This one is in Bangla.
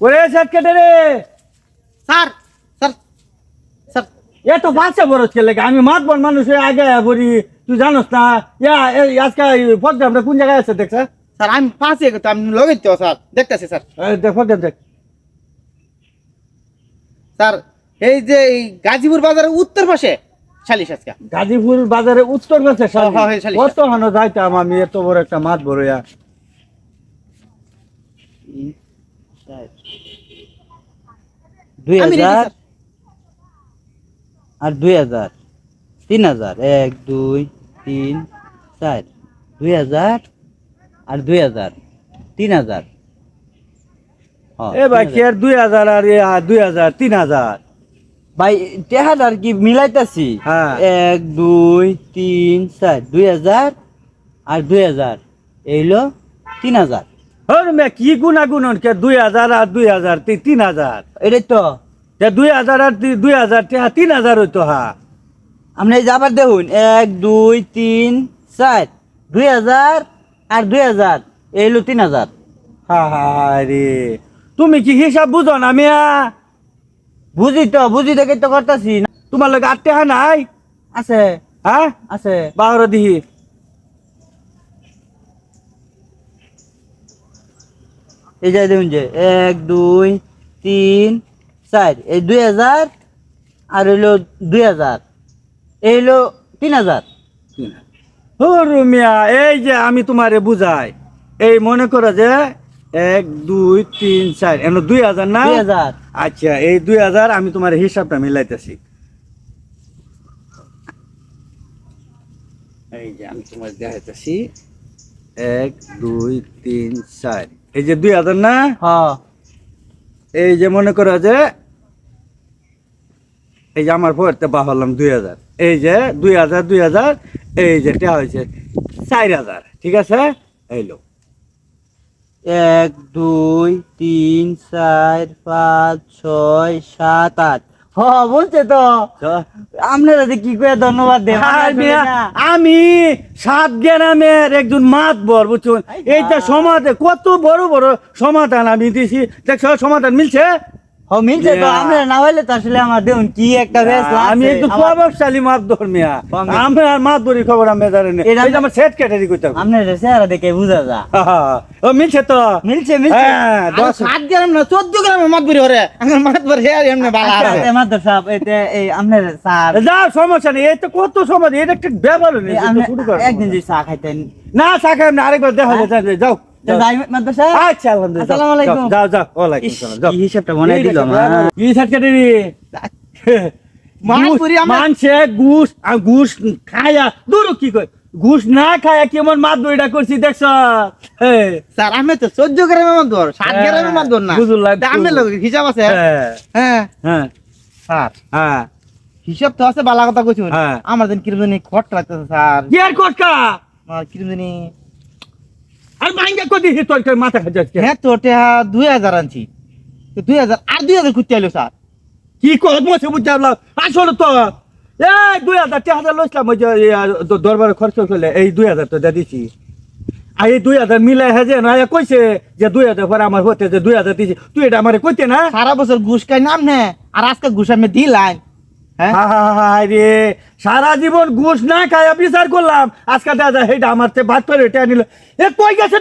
ওরে শার্ট কেটে রে। Sir sir sir. এত বাচ্চা বড় ছেলে আমি মাত বন মানুষ হয়ে আগে বলি তুই জানোস না ইয়া আজকে প্রোগ্রামটা কোন জায়গায় আছে দেখছ স্যার? আমি পাশে তো আমি লগে তো স্যার দেখতেছি স্যার। দেখ প্রোগ্রাম দেখ। স্যার এই যে গাজীপুর বাজারের উত্তর পাশে শালিশ আজকে। গাজীপুর বাজারে উত্তর গেছে হ্যাঁ, হ্যাঁ, কত হানো যাইতাম আমি এত বড় একটা মাছ বড় দুই হাজার আর দুই হাজার। তিন হাজার। এক দুই তিন চার। দুই হাজার আর দুই হাজার। তিন হাজার। এ ভাই। আর দুই হাজার আর আর দুই হাজার? তিন হাজার। ভাই টেহাজার কি মিলাইতাছি? হ্যাঁ। এক দুই তিন চার। দুই হাজার আর দুই হাজার। এইলো তিন হাজার। হর মে কি গুণা গুণন কে দুই হাজার আর দুই হাজার তিন হাজার। এটাই তো। দুই হাজার আর দুই হাজার তে তিন হাজার হইতো হা। আপনি এই যে দেখুন এক দুই তিন চার। দুই হাজার আর দুই হাজার এইলো তিন হাজার। হা হা রে। তুমি কি হিসাব বুঝো না মিয়া? বুঝি তো বুঝি দেখে তো করতেছি। তোমার লগে আটটে হা নাই? আছে। হ্যাঁ? আছে। বাহর দিহি। এই যে দেখুন যে এক দুই তিন চার। এই দুই হাজার আর হইল দুই হাজার। এই হইল তিন হাজার। হর মিয়া এই যে আমি তোমারে বুঝাই। এই মনে করো যে এক দুই তিন চার। এন দুই হাজার না? দুই হাজার। আচ্ছা এই দুই হাজার আমি তোমার হিসাবটা মিলাইতেছি। এই যে আমি তোমার দেখাইতেছি। এক দুই তিন চার। এই যে দুই হাজার না? হ্যাঁ। এই যে মনে করো যে এই যে আমার পড়তে বাহলাম দুই হাজার। এই যে দুই হাজার দুই হাজার এই যে টা হয়েছে চার হাজার। ঠিক আছে? এইলো এক দুই তিন চার পাঁচ ছয় সাত আট। বলছে তো। আপনারা কি করে ধন্যবাদ আর আমি সাত গ্রামের একজন মাত বর বুঝছেন এইটা সমাধান কত বড় বড় সমাধান আমি দিছি। দেখ সমাধান মিলছে? হ মিলছে তো মিয়া। না হইলে তো আসলে আমার দেখুন কি একটা বেশ আমি একটু প্রভাবশালী আমি- আর ধরি খবর আমি জানি না। এটা- আমার সেট ক্যাটারি করতে হবে। আপনার চেহারা দেখে বুঝা যা। ও মিলছে তো? মিলছে মিলছে। হ্যাঁ দশ সাত গ্রাম না চোদ্দ হরে। আমার আর এমনি বালা আচ্ছা, সাহেব এতে এই আপনার স্যার যা সমস্যা নেই। এই তো কত সমাধান এটা একটা ব্যাপার নেই শুরু কর একদিন যে চা খাইতেন। না আরেকবার দেখা যায় যাও। ঘুষ না খায়া কেমন মাত করছি দেখছ? হ্যাঁ স্যার আমি তো চোদ্দ গ্রামের মাত ধর সাত গ্রামের মাত ধর না। আমি লোক হিসাব আছে? হ্যাঁ। হ্যাঁ। হ্যাঁ। স্যার। হ্যাঁ। হিসাব তো আছে বালা কথা কইছুন হ্যাঁ। আমার দিন কিরম জানি রাখতেছে স্যার। কি আর আমার কিরম জানি মাইঙ্গা কদি হি তোর তোর মাথা খাচ্ছে হ্যাঁ তো টেহা দুই হাজার আনছি। তো দুই হাজার আর দুই হাজার খুঁজতে আইলো স্যার। কি কর বসে বুঝলাম আসলে তো এই দুই হাজার চার হাজার লইছিলাম ওই যে দরবারে খরচ করলে এই দুই হাজার তো দিয়ে দিছি। আর এই দুই হাজার মিলাই হ্যাঁ যে না কইছে যে দুই হাজার পরে আমার হতে যে দুই হাজার দিছি। তুই এটা আমার কইতে না? সারা বছর ঘুষ খাই নাম নে আর আজকে ঘুষ আমি দিলাই। হ্যাঁ? রে। সারা জীবন ঘুষ না খায় বিচার করলাম। আজকাল দাদা এইটা আমার তে ভাত করে এটা নিল। এ কই গেছে